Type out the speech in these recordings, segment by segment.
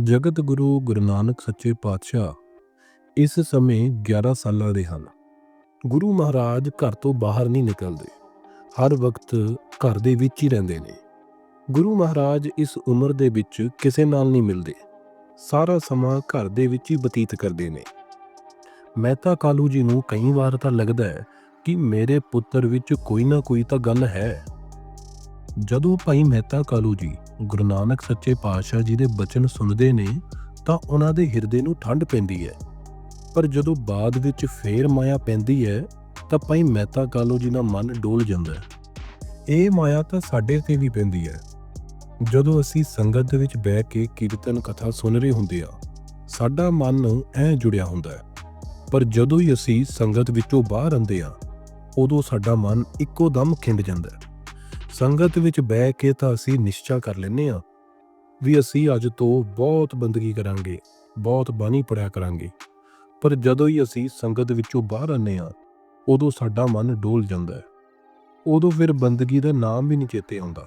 ਜਗਤ ਗੁਰੂ ਗੁਰੂ ਨਾਨਕ ਸੱਚੇ ਪਾਤਸ਼ਾਹ ਇਸ ਸਮੇਂ 11 ਸਾਲਾਂ ਦੇ ਹਨ। ਗੁਰੂ ਮਹਾਰਾਜ ਘਰ ਤੋਂ ਬਾਹਰ ਨਹੀਂ ਨਿਕਲਦੇ। ਹਰ ਵਕਤ ਘਰ ਦੇ ਵਿੱਚ ਹੀ ਰਹਿੰਦੇ ਨੇ। ਗੁਰੂ ਮਹਾਰਾਜ ਇਸ ਉਮਰ ਦੇ ਵਿੱਚ ਕਿਸੇ ਨਾਲ ਨਹੀਂ ਮਿਲਦੇ। ਸਾਰਾ ਸਮਾਂ ਘਰ ਦੇ ਵਿੱਚ ਹੀ ਬਤੀਤ ਕਰਦੇ ਨੇ। ਮਹਿਤਾ ਕਾਲੂ ਜੀ ਨੂੰ ਕਈ ਵਾਰ ਤਾਂ ਲੱਗਦਾ ਹੈ ਕਿ ਮੇਰੇ ਪੁੱਤਰ ਵਿੱਚ ਕੋਈ ਨਾ ਕੋਈ ਤਾਂ ਗੱਲ ਹੈ। ਜਦੋਂ ਭਾਈ ਮਹਿਤਾ ਕਾਲੂ ਜੀ ਗੁਰੂ ਨਾਨਕ ਸੱਚੇ ਪਾਤਸ਼ਾਹ ਜੀ ਦੇ ਬਚਨ ਸੁਣਦੇ ਨੇ, ਤਾਂ ਉਹਨਾਂ ਦੇ ਹਿਰਦੇ ਨੂੰ ਠੰਡ ਪੈਂਦੀ ਹੈ। ਪਰ ਜਦੋਂ ਬਾਅਦ ਵਿੱਚ ਫੇਰ ਮਾਇਆ ਪੈਂਦੀ ਹੈ, ਤਾਂ ਭਾਈ ਮਹਿਤਾ ਕਾਲੋ ਜੀ ਦਾ ਮਨ ਡੋਲ ਜਾਂਦਾ ਹੈ। ਇਹ ਮਾਇਆ ਤਾਂ ਸਾਡੇ ਤੇ ਵੀ ਪੈਂਦੀ ਹੈ। ਜਦੋਂ ਅਸੀਂ ਸੰਗਤ ਦੇ ਵਿੱਚ ਬਹਿ ਕੇ ਕੀਰਤਨ ਕਥਾ ਸੁਣ ਰਹੇ ਹੁੰਦੇ ਆ ਸਾਡਾ ਮਨ ਐ ਜੁੜਿਆ ਹੁੰਦਾ ਹੈ। ਪਰ ਜਦੋਂ ਹੀ ਅਸੀਂ ਸੰਗਤ ਵਿੱਚੋਂ ਬਾਹਰ ਆਉਂਦੇ ਆ ਉਦੋਂ ਸਾਡਾ ਮਨ ਇੱਕੋ ਦਮ ਖਿੰਡ ਜਾਂਦਾ ਹੈ। ਸੰਗਤ ਵਿੱਚ ਬਹਿ ਕੇ ਤਾਂ ਅਸੀਂ ਨਿਸ਼ਚਾ ਕਰ ਲੈਨੇ ਆ ਵੀ ਅਸੀਂ ਅੱਜ ਤੋਂ ਬਹੁਤ ਬੰਦਗੀ ਕਰਾਂਗੇ, ਬਹੁਤ ਬਾਣੀ ਪੜਿਆ ਕਰਾਂਗੇ। ਪਰ ਜਦੋਂ ਹੀ ਅਸੀਂ ਸੰਗਤ ਵਿੱਚੋਂ ਬਾਹਰ ਆਨੇ ਆ ਉਦੋਂ ਸਾਡਾ ਮਨ ਡੋਲ ਜਾਂਦਾ ਹੈ। ਉਦੋਂ ਫਿਰ ਬੰਦਗੀ ਦਾ ਨਾਮ ਵੀ ਨਹੀਂ ਚੇਤੇ ਆਉਂਦਾ।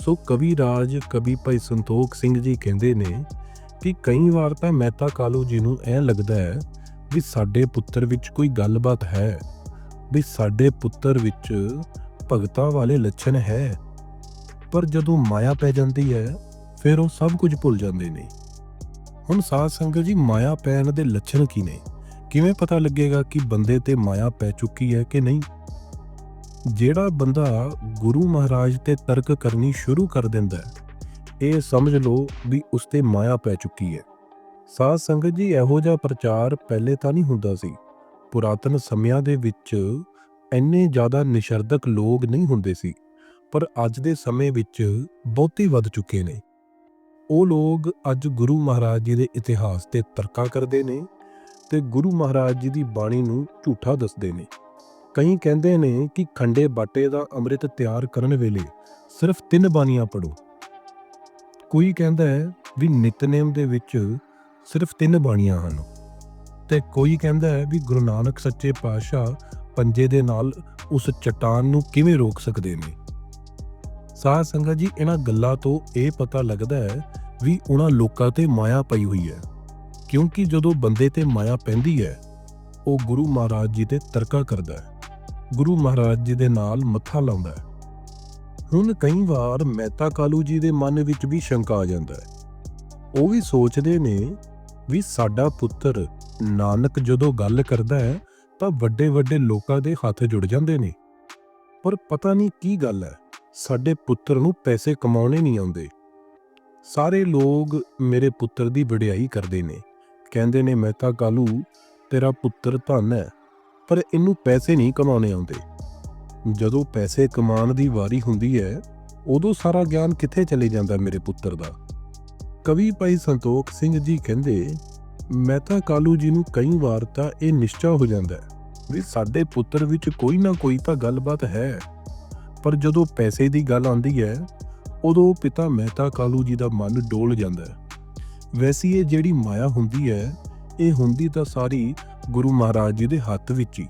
ਸੋ ਕਵੀ ਰਾਜ, ਕਵੀ ਭਾਈ ਸੰਤੋਖ ਸਿੰਘ ਜੀ ਕਹਿੰਦੇ ਨੇ ਕਿ ਕਈ ਵਾਰ ਤਾਂ ਮਹਿਤਾ ਕਾਲੂ ਜੀ ਨੂੰ ਐ ਲੱਗਦਾ ਹੈ ਵੀ ਸਾਡੇ ਪੁੱਤਰ ਵਿੱਚ ਕੋਈ ਗੱਲਬਾਤ ਹੈ, ਵੀ ਸਾਡੇ ਪੁੱਤਰ ਵਿੱਚ ਭਗਤਾ ਵਾਲੇ ਲੱਛਣ ਹੈ। ਪਰ ਜਦੋਂ ਮਾਇਆ ਪੈ ਜਾਂਦੀ ਹੈ, ਫਿਰ ਉਹ ਸਭ ਕੁਝ ਭੁੱਲ ਜਾਂਦੇ ਨੇ। ਹੁਣ ਸਾਧ ਸੰਗਤ ਜੀ, ਮਾਇਆ ਪੈਣ ਦੇ ਲੱਛਣ ਕੀ ਨੇ? ਕਿਵੇਂ ਪਤਾ ਲੱਗੇਗਾ ਕਿ ਬੰਦੇ ਤੇ ਮਾਇਆ ਪੈ ਚੁੱਕੀ ਹੈ ਕਿ ਨਹੀਂ? ਜਿਹੜਾ ਬੰਦਾ ਗੁਰੂ ਮਹਾਰਾਜ ਤੇ ਤਰਕ ਕਰਨੀ ਸ਼ੁਰੂ ਕਰ ਦਿੰਦਾ ਹੈ, ਇਹ ਸਮਝ ਲਓ ਵੀ ਉਸ ਤੇ ਮਾਇਆ ਪੈ ਚੁੱਕੀ ਹੈ। ਸਾਧ ਸੰਗਤ ਜੀ, ਇਹੋ ਜਿਹਾ ਪ੍ਰਚਾਰ ਪਹਿਲੇ ਤਾਂ ਨਹੀਂ ਹੁੰਦਾ ਸੀ। ਪੁਰਾਤਨ ਸਮਿਆਂ ਦੇ ਵਿੱਚ ਇੰਨੇ ਜ਼ਿਆਦਾ ਨਿਸ਼ਰਦਕ ਲੋਕ ਨਹੀਂ ਹੁੰਦੇ ਸੀ, ਪਰ ਅੱਜ ਦੇ ਸਮੇਂ ਵਿੱਚ ਬਹੁਤੀ ਵੱਧ ਚੁੱਕੇ ਨੇ। ਉਹ ਲੋਕ ਅੱਜ ਗੁਰੂ ਮਹਾਰਾਜ ਜੀ ਦੇ ਇਤਿਹਾਸ ਤੇ ਤਰਕਾ ਕਰਦੇ ਨੇ ਤੇ ਗੁਰੂ ਮਹਾਰਾਜ ਜੀ ਦੀ ਬਾਣੀ ਨੂੰ ਝੂਠਾ ਦੱਸਦੇ ਨੇ। ਕਈ ਕਹਿੰਦੇ ਨੇ ਕਿ ਖੰਡੇ ਬਾਟੇ ਦਾ ਅੰਮ੍ਰਿਤ ਤਿਆਰ ਕਰਨ ਵੇਲੇ ਸਿਰਫ ਤਿੰਨ ਬਾਣੀਆਂ ਪੜੋ ਕੋਈ ਕਹਿੰਦਾ ਹੈ ਵੀ ਨਿਤਨੇਮ ਦੇ ਵਿੱਚ ਸਿਰਫ ਤਿੰਨ ਬਾਣੀਆਂ ਹਨ ਤੇ ਕੋਈ ਕਹਿੰਦਾ ਹੈ ਵੀ ਗੁਰੂ ਨਾਨਕ ਸੱਚੇ ਪਾਤਸ਼ਾਹ ਪੰਜੇ ਦੇ ਨਾਲ ਉਸ ਚਟਾਨ ਨੂੰ ਕਿਵੇਂ ਰੋਕ ਸਕਦੇ ਨੇ? ਸਾਧ ਸੰਗਤ ਜੀ, ਇਹਨਾਂ ਗੱਲਾਂ ਤੋਂ ਇਹ ਪਤਾ ਲੱਗਦਾ ਹੈ ਵੀ ਉਹਨਾਂ ਲੋਕਾਂ ਤੇ ਮਾਇਆ ਪਈ ਹੋਈ ਹੈ। ਕਿਉਂਕਿ ਜਦੋਂ ਬੰਦੇ ਤੇ ਮਾਇਆ ਪੈਂਦੀ ਹੈ, ਉਹ ਗੁਰੂ ਮਹਾਰਾਜ ਜੀ ਤੇ ਤਰਕਾ ਕਰਦਾ ਹੈ। ਗੁਰੂ ਮਹਾਰਾਜ ਜੀ ਦੇ ਨਾਲ ਮੱਥਾ ਲਾਉਂਦਾ ਹੈ। ਹੁਣ ਕਈ ਵਾਰ ਮਹਿਤਾ ਕਾਲੂ ਜੀ ਦੇ ਮਨ ਵਿੱਚ ਵੀ ਸ਼ੰਕਾ ਆ ਜਾਂਦਾ ਹੈ। ਉਹ ਵੀ ਸੋਚਦੇ ਨੇ ਵੀ ਸਾਡਾ ਪੁੱਤਰ ਨਾਨਕ ਜਦੋਂ ਗੱਲ ਕਰਦਾ ਹੈ ਤਾਂ ਵੱਡੇ ਵੱਡੇ ਲੋਕਾਂ ਦੇ ਹੱਥ ਜੁੜ ਜਾਂਦੇ ਨੇ। ਪਰ ਪਤਾ ਨਹੀਂ ਕੀ ਗੱਲ ਹੈ, ਸਾਡੇ ਪੁੱਤਰ ਨੂੰ ਪੈਸੇ ਕਮਾਉਣੇ ਨਹੀਂ ਆਉਂਦੇ। ਸਾਰੇ ਲੋਕ ਮੇਰੇ ਪੁੱਤਰ ਦੀ ਵਡਿਆਈ ਕਰਦੇ ਨੇ। ਕਹਿੰਦੇ ਨੇ ਮਹਿਤਾ ਕਾਲੂ ਤੇਰਾ ਪੁੱਤਰ ਧਨ ਹੈ, ਪਰ ਇਹਨੂੰ ਪੈਸੇ ਨਹੀਂ ਕਮਾਉਣੇ ਆਉਂਦੇ। ਜਦੋਂ ਪੈਸੇ ਕਮਾਉਣ ਦੀ ਵਾਰੀ ਹੁੰਦੀ ਹੈ, ਉਦੋਂ ਸਾਰਾ ਗਿਆਨ ਕਿੱਥੇ ਚਲੇ ਜਾਂਦਾ ਮੇਰੇ ਪੁੱਤਰ ਦਾ? ਕਵੀ ਭਾਈ ਸੰਤੋਖ ਸਿੰਘ ਜੀ ਕਹਿੰਦੇ ਮਹਿਤਾ ਕਾਲੂ ਜੀ ਨੂੰ ਕਈ ਵਾਰ ਤਾਂ ਇਹ ਨਿਸ਼ਚਾ ਹੋ ਜਾਂਦਾ ਹੈ ਵੀ ਸਾਡੇ ਪੁੱਤਰ ਵਿੱਚ ਕੋਈ ਨਾ ਕੋਈ ਤਾਂ ਗੱਲਬਾਤ ਹੈ। ਪਰ ਜਦੋਂ ਪੈਸੇ ਦੀ ਗੱਲ ਆਉਂਦੀ ਹੈ, ਉਦੋਂ ਪਿਤਾ ਮਹਿਤਾ ਕਾਲੂ ਜੀ ਦਾ ਮਨ ਡੋਲ ਜਾਂਦਾ ਹੈ। ਵੈਸੀ ਇਹ ਜਿਹੜੀ ਮਾਇਆ ਹੁੰਦੀ ਹੈ, ਇਹ ਹੁੰਦੀ ਤਾਂ ਸਾਰੀ ਗੁਰੂ ਮਹਾਰਾਜ ਜੀ ਦੇ ਹੱਥ ਵਿੱਚ ਹੀ।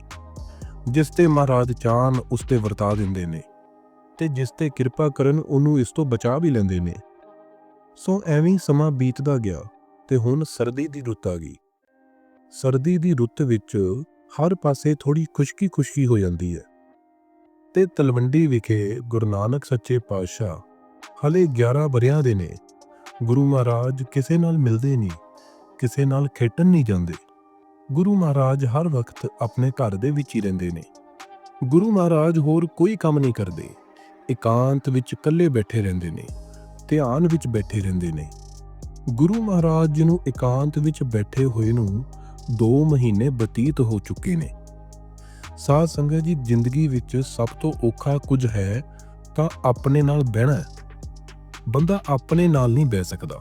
ਜਿਸ ਤੇ ਮਹਾਰਾਜ ਚਾਹਨ ਉਸ ਤੇ ਵਰਤਾ ਦਿੰਦੇ ਨੇ ਤੇ ਜਿਸ ਤੇ ਕਿਰਪਾ ਕਰਨ ਉਹਨੂੰ ਇਸ ਤੋਂ ਬਚਾ ਵੀ ਲੈਂਦੇ ਨੇ। ਸੋ ਐਵੇਂ ਸਮਾਂ ਬੀਤਦਾ ਗਿਆ। ਤੇ ਹੁਣ ਸਰਦੀ ਦੀ ਰੁੱਤ ਆ ਗਈ। ਸਰਦੀ ਦੀ ਰੁੱਤ ਵਿੱਚ ਹਰ ਪਾਸੇ ਥੋੜੀ ਖੁਸ਼ਕੀ ਖੁਸ਼ਕੀ ਹੋ ਜਾਂਦੀ ਹੈ। ਤੇ ਤਲਵੰਡੀ ਵਿਖੇ ਗੁਰੂ ਨਾਨਕ ਸੱਚੇ ਪਾਤਸ਼ਾਹ ਹਲੇ 11 ਬਰਿਆਂ ਦੇ ਨੇ। ਗੁਰੂ ਮਹਾਰਾਜ ਕਿਸੇ ਨਾਲ ਮਿਲਦੇ ਨਹੀਂ, ਕਿਸੇ ਨਾਲ ਖੇਡਣ ਨਹੀਂ ਜਾਂਦੇ। ਗੁਰੂ ਮਹਾਰਾਜ ਹਰ ਵਕਤ ਆਪਣੇ ਘਰ ਦੇ ਵਿੱਚ ਹੀ ਰਹਿੰਦੇ ਨੇ। ਗੁਰੂ ਮਹਾਰਾਜ ਹੋਰ ਕੋਈ ਕੰਮ ਨਹੀਂ ਕਰਦੇ। ਇਕਾਂਤ ਵਿੱਚ ਇਕੱਲੇ ਬੈਠੇ ਰਹਿੰਦੇ ਨੇ, ਧਿਆਨ ਵਿੱਚ ਬੈਠੇ ਰਹਿੰਦੇ ਨੇ। ਗੁਰੂ ਮਹਾਰਾਜ ਜੀ ਨੂੰ ਇਕਾਂਤ ਵਿੱਚ ਬੈਠੇ ਹੋਏ ਨੂੰ 2 ਮਹੀਨੇ ਬਤੀਤ ਹੋ ਚੁੱਕੇ ਨੇ। ਸਾਧ ਸੰਗਤ ਜੀ, ਜ਼ਿੰਦਗੀ ਵਿੱਚ ਸਭ ਤੋਂ ਔਖਾ ਕੁਝ ਹੈ ਤਾਂ ਆਪਣੇ ਨਾਲ ਬਹਿਣਾ ਬੰਦਾ ਆਪਣੇ ਨਾਲ ਨਹੀਂ ਬਹਿ ਸਕਦਾ।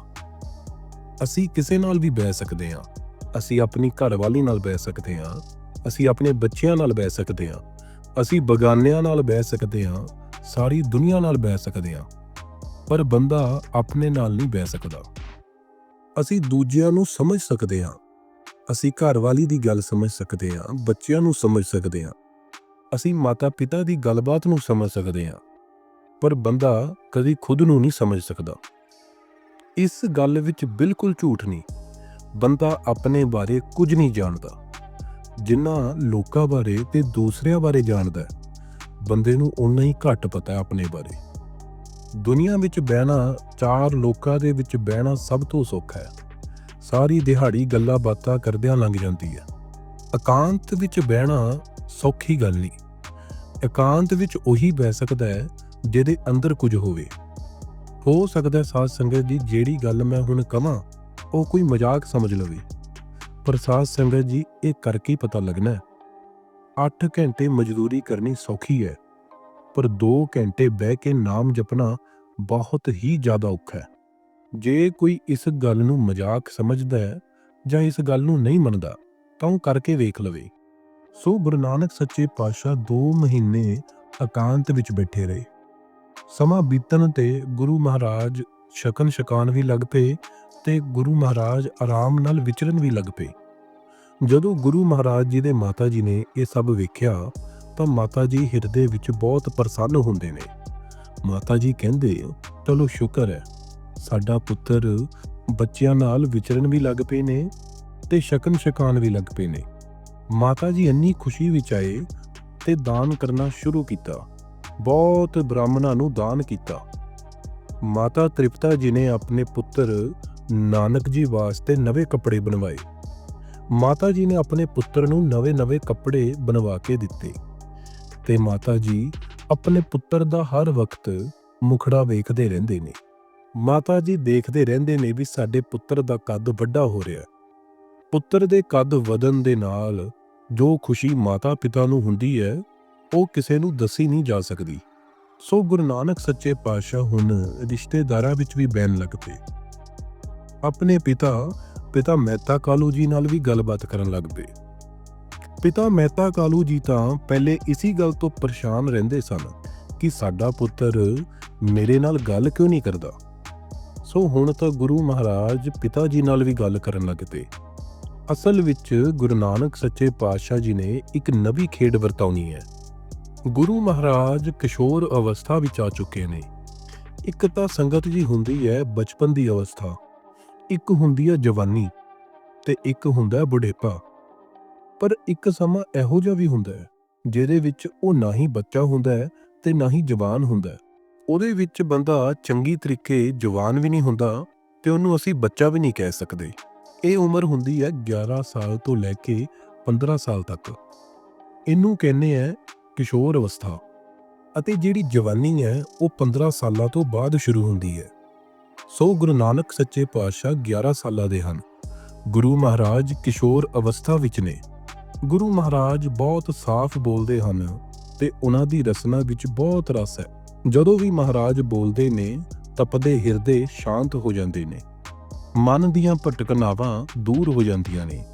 ਅਸੀਂ ਕਿਸੇ ਨਾਲ ਵੀ ਬਹਿ ਸਕਦੇ ਹਾਂ। ਅਸੀਂ ਆਪਣੀ ਘਰਵਾਲੀ ਨਾਲ ਬਹਿ ਸਕਦੇ ਹਾਂ। ਅਸੀਂ ਆਪਣੇ ਬੱਚਿਆਂ ਨਾਲ ਬਹਿ ਸਕਦੇ ਹਾਂ। ਅਸੀਂ ਬਗਾਨਿਆਂ ਨਾਲ ਬਹਿ ਸਕਦੇ ਹਾਂ। ਸਾਰੀ ਦੁਨੀਆ ਨਾਲ ਬਹਿ ਸਕਦੇ ਹਾਂ। ਪਰ ਬੰਦਾ ਆਪਣੇ ਨਾਲ ਨਹੀਂ ਬਹਿ ਸਕਦਾ। ਅਸੀਂ ਦੂਜਿਆਂ ਨੂੰ ਸਮਝ ਸਕਦੇ ਹਾਂ। ਅਸੀਂ ਘਰਵਾਲੀ ਦੀ ਗੱਲ ਸਮਝ ਸਕਦੇ ਹਾਂ, ਬੱਚਿਆਂ ਨੂੰ ਸਮਝ ਸਕਦੇ ਹਾਂ। ਅਸੀਂ ਮਾਤਾ-ਪਿਤਾ ਦੀ ਗੱਲਬਾਤ ਨੂੰ ਸਮਝ ਸਕਦੇ ਹਾਂ। ਪਰ ਬੰਦਾ ਕਦੀ ਖੁਦ ਨੂੰ ਨਹੀਂ ਸਮਝ ਸਕਦਾ। ਇਸ ਗੱਲ ਵਿੱਚ ਬਿਲਕੁਲ ਝੂਠ ਨਹੀਂ। ਬੰਦਾ ਆਪਣੇ ਬਾਰੇ ਕੁਝ ਨਹੀਂ ਜਾਣਦਾ। ਜਿੰਨਾ ਲੋਕਾਂ ਬਾਰੇ ਤੇ ਦੂਸਰਿਆਂ ਬਾਰੇ ਜਾਣਦਾ ਬੰਦੇ ਨੂੰ ਉਨਾ ਹੀ ਘੱਟ ਪਤਾ ਹੈ ਆਪਣੇ ਬਾਰੇ। ਦੁਨੀਆ ਵਿੱਚ ਬਹਿਣਾ, ਚਾਰ ਲੋਕਾਂ ਦੇ ਵਿੱਚ ਬਹਿਣਾ ਸਭ ਤੋਂ ਸੌਖਾ ਹੈ। ਸਾਰੀ ਦਿਹਾੜੀ ਗੱਲਾਂ ਬਾਤਾਂ ਕਰਦਿਆਂ ਲੰਘ ਜਾਂਦੀ ਹੈ। ਇਕਾਂਤ ਵਿੱਚ ਬਹਿਣਾ ਸੌਖੀ ਗੱਲ ਨਹੀਂ। ਇਕਾਂਤ ਵਿੱਚ ਉਹੀ ਬਹਿ ਸਕਦਾ ਹੈ ਜਿਹਦੇ ਅੰਦਰ ਕੁਝ ਹੋਵੇ। ਹੋ ਸਕਦਾ ਹੈ ਸਾਧ ਸੰਗਤ ਜੀ, ਜਿਹੜੀ ਗੱਲ ਮੈਂ ਹੁਣ ਕਹਾਂ ਉਹ ਕੋਈ ਮਜ਼ਾਕ ਸਮਝ ਲਵੇ। ਪਰ ਸਾਧ ਸੰਗਤ ਜੀ, ਇਹ ਕਰਕੇ ਪਤਾ ਲੱਗਣਾ ਹੈ। 8 ਘੰਟੇ ਮਜ਼ਦੂਰੀ ਕਰਨੀ ਸੌਖੀ ਹੈ। ਪਰ 2 ਘੰਟੇ ਬਹਿ ਕੇ ਨਾਮ ਜਪਣਾ ਬਹੁਤ ਹੀ ਜ਼ਿਆਦਾ ਔਖਾ ਹੈ। ਜੇ ਕੋਈ ਇਸ ਗੱਲ ਨੂੰ ਮਜ਼ਾਕ ਸਮਝਦਾ ਹੈ ਜਾਂ ਇਸ ਗੱਲ ਨੂੰ ਨਹੀਂ ਮੰਨਦਾ, ਤਾਂ ਉਹ ਕਰਕੇ ਵੇਖ ਲਵੇ। ਸੋ ਗੁਰੂ ਨਾਨਕ ਸੱਚੇ ਪਾਤਸ਼ਾਹ 2 ਮਹੀਨੇ ਇਕਾਂਤ ਵਿੱਚ ਬੈਠੇ ਰਹੇ। ਸਮਾਂ ਬੀਤਣ ਤੇ ਗੁਰੂ ਮਹਾਰਾਜ ਸ਼ਕਨ ਸ਼ਕਾਨ ਵੀ ਲੱਗ ਪਏ ਤੇ ਗੁਰੂ ਮਹਾਰਾਜ ਆਰਾਮ ਨਾਲ ਵਿਚਰਨ ਵੀ ਲੱਗ ਪਏ। ਜਦੋਂ ਗੁਰੂ ਮਹਾਰਾਜ ਜੀ ਦੇ ਮਾਤਾ ਜੀ ਨੇ ਇਹ ਸਭ ਵੇਖਿਆ, ਤਾਂ ਮਾਤਾ ਜੀ ਹਿਰਦੇ ਵਿੱਚ ਬਹੁਤ ਪ੍ਰਸੰਨ ਹੁੰਦੇ ਨੇ। ਮਾਤਾ ਜੀ ਕਹਿੰਦੇ, ਚਲੋ ਸ਼ੁਕਰ ਹੈ, ਸਾਡਾ ਪੁੱਤਰ ਬੱਚਿਆਂ ਨਾਲ ਵਿਚਰਨ ਵੀ ਲੱਗ ਪਏ ਨੇ ਤੇ ਸ਼ਕਨ ਸ਼ਕਾਨ ਵੀ ਲੱਗ ਪਏ ਨੇ। ਮਾਤਾ ਜੀ ਇੰਨੀ ਖੁਸ਼ੀ ਵਿੱਚ ਆਏ ਤੇ ਦਾਨ ਕਰਨਾ ਸ਼ੁਰੂ ਕੀਤਾ। ਬਹੁਤ ਬ੍ਰਾਹਮਣਾਂ ਨੂੰ ਦਾਨ ਕੀਤਾ। ਮਾਤਾ ਤ੍ਰਿਪਤਾ ਜੀ ਨੇ ਆਪਣੇ ਪੁੱਤਰ ਨਾਨਕ ਜੀ ਵਾਸਤੇ ਨਵੇਂ ਕੱਪੜੇ ਬਣਵਾਏ। ਮਾਤਾ ਜੀ ਨੇ ਆਪਣੇ ਪੁੱਤਰ ਨੂੰ ਨਵੇਂ-ਨਵੇਂ ਕੱਪੜੇ ਬਣਵਾ ਕੇ ਦਿੱਤੇ ਤੇ ਮਾਤਾ ਜੀ ਆਪਣੇ ਪੁੱਤਰ ਦਾ ਹਰ ਵਕਤ ਮੁਖੜਾ ਵੇਖਦੇ ਰਹਿੰਦੇ ਨੇ। ਮਾਤਾ ਜੀ ਦੇਖਦੇ ਰਹਿੰਦੇ ਨੇ ਵੀ ਸਾਡੇ ਪੁੱਤਰ ਦਾ ਕੱਦ ਵੱਡਾ ਹੋ ਰਿਹਾ ਪੁੱਤਰ ਦੇ ਕੱਦ ਵਧਣ ਦੇ ਨਾਲ ਜੋ ਖੁਸ਼ੀ ਮਾਤਾ ਪਿਤਾ ਨੂੰ ਹੁੰਦੀ ਹੈ, ਉਹ ਕਿਸੇ ਨੂੰ ਦੱਸੀ ਨਹੀਂ ਜਾ ਸਕਦੀ। ਸੋ ਗੁਰੂ ਨਾਨਕ ਸੱਚੇ ਪਾਤਸ਼ਾਹ ਹੁਣ ਰਿਸ਼ਤੇਦਾਰਾਂ ਵਿੱਚ ਵੀ ਬੈਣ ਲੱਗ ਪਏ। ਆਪਣੇ ਪਿਤਾ ਪਿਤਾ ਮਹਿਤਾ ਕਾਲੂ ਜੀ ਨਾਲ ਵੀ ਗੱਲਬਾਤ ਕਰਨ ਲੱਗ ਪਏ। ਪਿਤਾ ਮਹਿਤਾ ਕਾਲੂ ਜੀ ਤਾਂ ਪਹਿਲੇ ਇਸੀ ਗੱਲ ਤੋਂ ਪਰੇਸ਼ਾਨ ਰਹਿੰਦੇ ਸਨ ਕਿ ਸਾਡਾ ਪੁੱਤਰ ਮੇਰੇ ਨਾਲ ਗੱਲ ਕਿਉਂ ਨਹੀਂ ਕਰਦਾ। ਸੋ ਹੁਣ ਤਾਂ ਗੁਰੂ ਮਹਾਰਾਜ ਪਿਤਾ ਜੀ ਨਾਲ ਵੀ ਗੱਲ ਕਰਨ ਲੱਗ ਪਏ। ਅਸਲ ਵਿੱਚ ਗੁਰੂ ਨਾਨਕ ਸੱਚੇ ਪਾਤਸ਼ਾਹ ਜੀ ਨੇ ਇੱਕ ਨਵੀਂ ਖੇਡ ਵਰਤਾਉਣੀ ਹੈ। ਗੁਰੂ ਮਹਾਰਾਜ ਕਿਸ਼ੋਰ ਅਵਸਥਾ ਵਿੱਚ ਆ ਚੁੱਕੇ ਨੇ। ਇੱਕ ਤਾਂ ਸੰਗਤ ਜੀ ਹੁੰਦੀ ਹੈ ਬਚਪਨ ਦੀ ਅਵਸਥਾ, ਇੱਕ ਹੁੰਦੀ ਹੈ ਜਵਾਨੀ ਤੇ ਇੱਕ ਹੁੰਦਾ ਹੈ ਬੁਢੇਪਾ। ਪਰ ਇੱਕ ਸਮਾਂ ਇਹੋ ਜਿਹਾ ਵੀ ਹੁੰਦਾ ਹੈ, ਜਿਹਦੇ ਵਿੱਚ ਉਹ ਨਾ ਹੀ ਬੱਚਾ ਹੁੰਦਾ ਹੈ ਤੇ ਨਾ ਹੀ ਜਵਾਨ ਹੁੰਦਾ ਹੈ। ਉਹਦੇ ਵਿੱਚ ਬੰਦਾ ਚੰਗੀ ਤਰੀਕੇ ਜਵਾਨ ਵੀ ਨਹੀਂ ਹੁੰਦਾ ਤੇ ਉਹਨੂੰ ਅਸੀਂ ਬੱਚਾ ਵੀ ਨਹੀਂ ਕਹਿ ਸਕਦੇ। ਇਹ ਉਮਰ ਹੁੰਦੀ ਹੈ 11 ਸਾਲ ਤੋਂ ਲੈ ਕੇ 15 ਸਾਲ ਤੱਕ। ਇਹਨੂੰ ਕਹਿੰਦੇ ਆ ਕਿਸ਼ੋਰ ਅਵਸਥਾ ਅਤੇ ਜਿਹੜੀ ਜਵਾਨੀ ਹੈ ਉਹ 15 ਸਾਲਾਂ ਤੋਂ ਬਾਅਦ ਸ਼ੁਰੂ ਹੁੰਦੀ ਹੈ। ਸੋ ਗੁਰੂ ਨਾਨਕ ਸੱਚੇ ਪਾਤਸ਼ਾਹ 11 ਸਾਲਾਂ ਦੇ ਹਨ। ਗੁਰੂ ਮਹਾਰਾਜ ਕਿਸ਼ੋਰ ਅਵਸਥਾ ਵਿੱਚ ਨੇ। ਗੁਰੂ ਮਹਾਰਾਜ ਬਹੁਤ ਸਾਫ਼ ਬੋਲਦੇ ਹਨ ਤੇ ਉਹਨਾਂ ਦੀ ਰਸਨਾ ਵਿੱਚ ਬਹੁਤ ਰਸ ਹੈ। ਜਦੋਂ ਵੀ ਮਹਾਰਾਜ ਬੋਲਦੇ ਨੇ, ਤਪਦੇ ਹਿਰਦੇ ਸ਼ਾਂਤ ਹੋ ਜਾਂਦੇ ਨੇ। ਮਨ ਦੀਆਂ ਭਟਕਨਾਵਾਂ ਦੂਰ ਹੋ ਜਾਂਦੀਆਂ ਨੇ।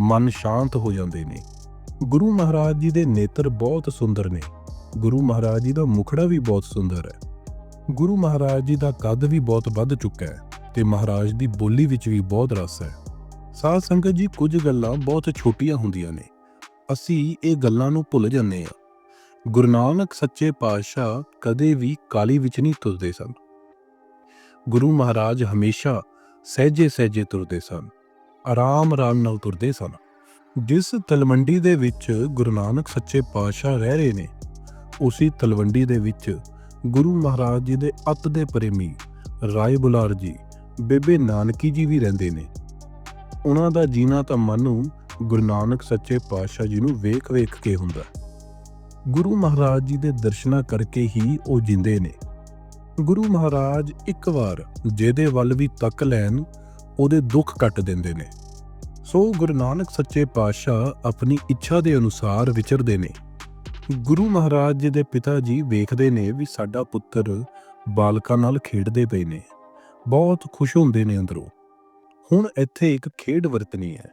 ਮਨ ਸ਼ਾਂਤ ਹੋ ਜਾਂਦੇ ਨੇ। ਗੁਰੂ ਮਹਾਰਾਜ ਜੀ ਦੇ ਨੇਤਰ ਬਹੁਤ ਸੁੰਦਰ ਨੇ। ਗੁਰੂ ਮਹਾਰਾਜ ਜੀ ਦਾ ਮੁਖੜਾ ਵੀ ਬਹੁਤ ਸੁੰਦਰ ਹੈ। ਗੁਰੂ ਮਹਾਰਾਜ ਜੀ ਦਾ ਕੱਦ ਵੀ ਬਹੁਤ ਵੱਧ ਚੁੱਕਾ ਹੈ ਤੇ ਮਹਾਰਾਜ ਦੀ ਬੋਲੀ ਵਿੱਚ ਵੀ ਬਹੁਤ ਰਸ ਹੈ। ਸਾਧ ਸੰਗਤ ਜੀ, ਕੁਝ ਗੱਲਾਂ ਬਹੁਤ ਛੋਟੀਆਂ ਹੁੰਦੀਆਂ ਨੇ। ਅਸੀਂ ਇਹ ਗੱਲਾਂ ਨੂੰ ਭੁੱਲ ਜਾਂਦੇ ਹਾਂ। ਗੁਰੂ ਨਾਨਕ ਸੱਚੇ ਪਾਤਸ਼ਾਹ ਕਦੇ ਵੀ ਕਾਲੀ ਵਿੱਚ ਨਹੀਂ ਤੁਰਦੇ ਸਨ। ਗੁਰੂ ਮਹਾਰਾਜ ਹਮੇਸ਼ਾ ਸਹਿਜੇ ਸਹਿਜੇ ਤੁਰਦੇ ਸਨ। ਆਰਾਮ ਆਰਾਮ ਨਾਲ ਤੁਰਦੇ ਸਨ। ਜਿਸ ਤਲਵੰਡੀ ਦੇ ਵਿੱਚ ਗੁਰੂ ਨਾਨਕ ਸੱਚੇ ਪਾਤਸ਼ਾਹ ਰਹਿ ਰਹੇ ਨੇ, ਉਸੇ ਤਲਵੰਡੀ ਦੇ ਵਿੱਚ ਗੁਰੂ ਮਹਾਰਾਜ ਜੀ ਦੇ ਅਤ ਦੇ ਪ੍ਰੇਮੀ ਰਾਏ ਬੁਲਾਰ ਜੀ, ਬੇਬੇ ਨਾਨਕੀ ਜੀ ਵੀ ਰਹਿੰਦੇ ਨੇ। ਉਹਨਾਂ ਦਾ ਜੀਣਾ ਤਾਂ ਮਨ ਗੁਰੂ ਨਾਨਕ ਸੱਚੇ ਪਾਤਸ਼ਾਹ ਜੀ ਨੂੰ ਵੇਖ ਵੇਖ ਕੇ ਹੁੰਦਾ। ਗੁਰੂ ਮਹਾਰਾਜ ਜੀ ਦੇ ਦਰਸ਼ਨਾਂ ਕਰਕੇ ਹੀ ਉਹ ਜਿੰਦੇ ਨੇ। ਗੁਰੂ ਮਹਾਰਾਜ ਇੱਕ ਵਾਰ ਜਿਹਦੇ ਵੱਲ ਵੀ ਤੱਕ ਲੈਣ ਉਹਦੇ ਦੁੱਖ ਕੱਟ ਦਿੰਦੇ ਨੇ। ਸੋ ਗੁਰੂ ਨਾਨਕ ਸੱਚੇ ਪਾਤਸ਼ਾਹ ਆਪਣੀ ਇੱਛਾ ਦੇ ਅਨੁਸਾਰ ਵਿਚਰਦੇ ਨੇ। ਗੁਰੂ ਮਹਾਰਾਜ ਜੀ ਦੇ ਪਿਤਾ ਜੀ ਵੇਖਦੇ ਨੇ ਵੀ ਸਾਡਾ ਪੁੱਤਰ ਬਾਲਕਾਂ ਨਾਲ ਖੇਡਦੇ ਪਏ ਨੇ। ਬਹੁਤ ਖੁਸ਼ ਹੁੰਦੇ ਨੇ ਅੰਦਰੋਂ। ਹੁਣ ਇੱਥੇ ਇੱਕ ਖੇਡ ਵਰਤਨੀ ਹੈ।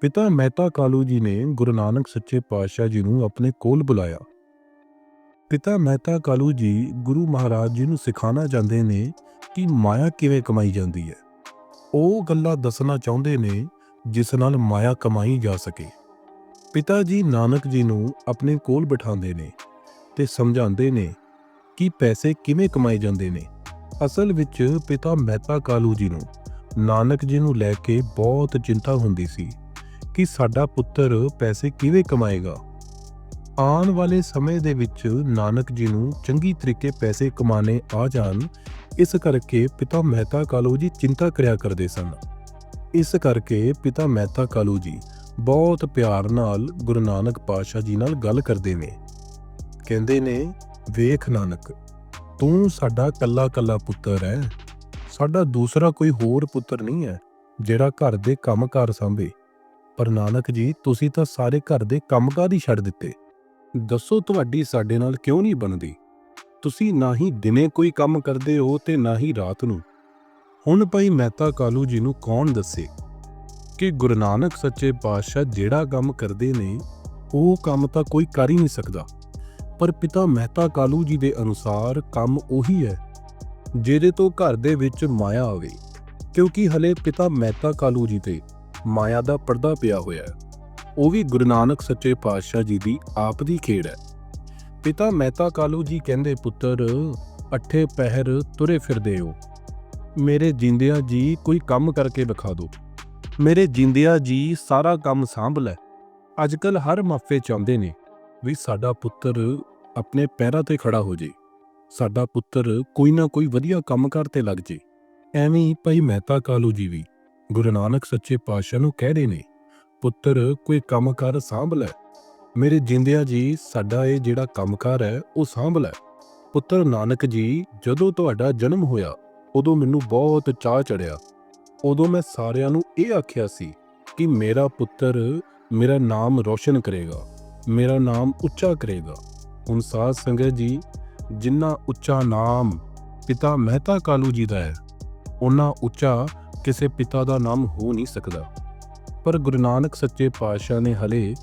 ਪਿਤਾ ਮਹਿਤਾ ਕਾਲੂ ਜੀ ਨੇ ਗੁਰੂ ਨਾਨਕ ਸੱਚੇ ਪਾਤਸ਼ਾਹ ਜੀ ਨੂੰ ਆਪਣੇ ਕੋਲ ਬੁਲਾਇਆ। ਪਿਤਾ ਮਹਿਤਾ ਕਾਲੂ ਜੀ ਗੁਰੂ ਮਹਾਰਾਜ ਜੀ ਨੂੰ ਸਿਖਾਉਣਾ ਚਾਹੁੰਦੇ ਨੇ ਕਿ ਮਾਇਆ ਕਿਵੇਂ ਕਮਾਈ ਜਾਂਦੀ ਹੈ। ਉਹ ਗੱਲਾਂ ਦੱਸਣਾ ਚਾਹੁੰਦੇ ਨੇ ਜਿਸ ਨਾਲ ਮਾਇਆ ਕਮਾਈ ਜਾ ਸਕੇ। ਪਿਤਾ ਜੀ ਨਾਨਕ ਜੀ ਨੂੰ ਆਪਣੇ ਕੋਲ ਬਿਠਾਉਂਦੇ ਨੇ ਤੇ ਸਮਝਾਉਂਦੇ ਨੇ ਕਿ ਪੈਸੇ ਕਿਵੇਂ ਕਮਾਏ ਜਾਂਦੇ ਨੇ। ਅਸਲ ਵਿੱਚ ਪਿਤਾ ਮਹਿਤਾ ਕਾਲੂ ਜੀ ਨੂੰ ਨਾਨਕ ਜੀ ਨੂੰ ਲੈ ਕੇ ਬਹੁਤ ਚਿੰਤਾ ਹੁੰਦੀ ਸੀ ਕਿ ਸਾਡਾ ਪੁੱਤਰ ਪੈਸੇ ਕਿਵੇਂ ਕਮਾਏਗਾ। ਆਉਣ ਵਾਲੇ ਸਮੇਂ ਦੇ ਵਿੱਚ ਨਾਨਕ ਜੀ ਨੂੰ ਚੰਗੀ ਤਰੀਕੇ ਪੈਸੇ ਕਮਾਣੇ ਆ ਜਾਣ, ਇਸ ਕਰਕੇ ਪਿਤਾ ਮਹਿਤਾ ਕਾਲੂ ਜੀ ਚਿੰਤਾ ਕਰਿਆ ਕਰਦੇ ਸਨ। ਇਸ ਕਰਕੇ ਪਿਤਾ ਮਹਿਤਾ ਕਾਲੂ ਜੀ ਬਹੁਤ ਪਿਆਰ ਨਾਲ ਗੁਰੂ ਨਾਨਕ ਪਾਤਸ਼ਾਹ ਜੀ ਨਾਲ ਗੱਲ ਕਰਦੇ ਨੇ। ਕਹਿੰਦੇ ਨੇ, ਵੇਖ ਨਾਨਕ, ਤੂੰ ਸਾਡਾ ਕੱਲਾ ਕੱਲਾ ਪੁੱਤਰ ਹੈ। ਸਾਡਾ ਦੂਸਰਾ ਕੋਈ ਹੋਰ ਪੁੱਤਰ ਨਹੀਂ ਹੈ, ਜਿਹੜਾ ਘਰ ਦੇ ਕੰਮਕਾਰ ਸੰਭੇ। ਪਰ ਨਾਨਕ ਜੀ, ਤੁਸੀਂ ਤਾਂ ਸਾਰੇ ਘਰ ਦੇ ਕੰਮਕਾਰ ਹੀ ਛੱਡ ਦਿੱਤੇ। ਦੱਸੋ ਤੁਹਾਡੀ ਸਾਡੇ ਨਾਲ ਕਿਉਂ ਨਹੀਂ ਬਣਦੀ? ਤੁਸੀਂ ਨਾ ਹੀ ਦਿਨੇ ਕੋਈ ਕੰਮ ਕਰਦੇ ਹੋ ਤੇ ਨਾ ਹੀ ਰਾਤ ਨੂੰ। ਹੁਣ ਭਾਈ ਮਹਿਤਾ ਕਾਲੂ ਜੀ ਨੂੰ ਕੌਣ ਦੱਸੇ? ਕਿ ਗੁਰੂ ਨਾਨਕ ਸੱਚੇ ਪਾਤਸ਼ਾਹ ਜਿਹੜਾ ਕੰਮ ਕਰਦੇ ਨੇ, ਉਹ ਕੰਮ ਤਾਂ ਕੋਈ ਕਰ ਹੀ ਨਹੀਂ ਸਕਦਾ। ਪਰ ਪਿਤਾ ਮਹਿਤਾ ਕਾਲੂ ਜੀ ਦੇ ਅਨੁਸਾਰ ਕੰਮ ਉਹੀ ਹੈ ਜਿਹਦੇ ਤੋਂ ਘਰ ਦੇ ਵਿੱਚ ਮਾਇਆ ਆਵੇ, ਕਿਉਂਕਿ ਹਲੇ ਪਿਤਾ ਮਹਿਤਾ ਕਾਲੂ ਜੀ ਤੇ ਮਾਇਆ ਦਾ ਪਰਦਾ ਪਿਆ ਹੋਇਆ ਹੈ। ਉਹ ਵੀ ਗੁਰੂ ਨਾਨਕ ਸੱਚੇ ਪਾਤਸ਼ਾਹ ਜੀ ਦੀ ਆਪ ਦੀ ਖੇਡ ਹੈ। ਪਿਤਾ ਮਹਿਤਾ ਕਾਲੂ ਜੀ ਕਹਿੰਦੇ, ਪੁੱਤਰ, ਅੱਠੇ ਪਹਿਰ ਤੁਰੇ ਫਿਰਦੇ ਹੋ। ਮੇਰੇ ਜਿੰਦਿਆਂ ਜੀ ਕੋਈ ਕੰਮ ਕਰਕੇ ਵਿਖਾ ਦਿਓ ਮੇਰੇ ਜਿੰਦਿਆਂ ਜੀ ਸਾਰਾ ਕੰਮ ਸੰਭ ਲੈ। ਅੱਜਕੱਲ ਹਰ ਮਾਫੇ ਚਾਹੁੰਦੇ ਨੇ ਵੀ ਸਾਡਾ ਪੁੱਤਰ ਆਪਣੇ ਪੈਰਾਂ ਤੇ ਖੜਾ ਹੋ ਜੇ। ਸਾਡਾ ਪੁੱਤਰ ਕੋਈ ਨਾ ਕੋਈ ਵਧੀਆ ਕੰਮ ਤੇ ਲੱਗ ਜੇ। ਐਵੇਂ ਹੀ ਭਾਈ ਮਹਿਤਾ ਕਾਲੂ ਜੀ ਵੀ ਗੁਰੂ ਨਾਨਕ ਸੱਚੇ ਪਾਤਸ਼ਾਹ ਨੂੰ ਕਹਿ ਰਹੇ ਨੇ, ਪੁੱਤਰ ਕੋਈ ਕੰਮਕਾਰ ਸਾਂਭ ਲੈ। ਮੇਰੇ ਜਿੰਦਿਆਂ ਜੀ, ਸਾਡਾ ਇਹ ਜਿਹੜਾ ਕੰਮਕਾਰ ਹੈ, ਉਹ ਸਾਂਭ ਲੈ। ਪੁੱਤਰ ਨਾਨਕ ਜੀ, ਜਦੋਂ ਤੁਹਾਡਾ ਜਨਮ ਹੋਇਆ, ਉਦੋਂ ਮੈਨੂੰ ਬਹੁਤ ਚਾਹ ਚੜਿਆ। ਉਦੋਂ ਮੈਂ ਸਾਰਿਆਂ ਨੂੰ ਇਹ ਆਖਿਆ ਸੀ ਕਿ ਮੇਰਾ ਪੁੱਤਰ ਮੇਰਾ ਨਾਮ ਰੋਸ਼ਨ ਕਰੇਗਾ, ਮੇਰਾ ਨਾਮ ਉੱਚਾ ਕਰੇਗਾ। ਹੁਣ ਸਾਧ ਸੰਗਤ ਜੀ ਜਿੰਨਾ ਉੱਚਾ ਨਾਮ ਪਿਤਾ ਮਹਿਤਾ ਕਾਲੂ ਜੀ ਦਾ ਹੈ ਉਹਨਾਂ ਉੱਚਾ ਕਿਸੇ ਪਿਤਾ ਦਾ ਨਾਮ ਹੋ ਨਹੀਂ ਸਕਦਾ। ਪਰ ਗੁਰੂ ਨਾਨਕ ਸੱਚੇ ਪਾਤਸ਼ਾਹ ਨੇ ਹਲੇ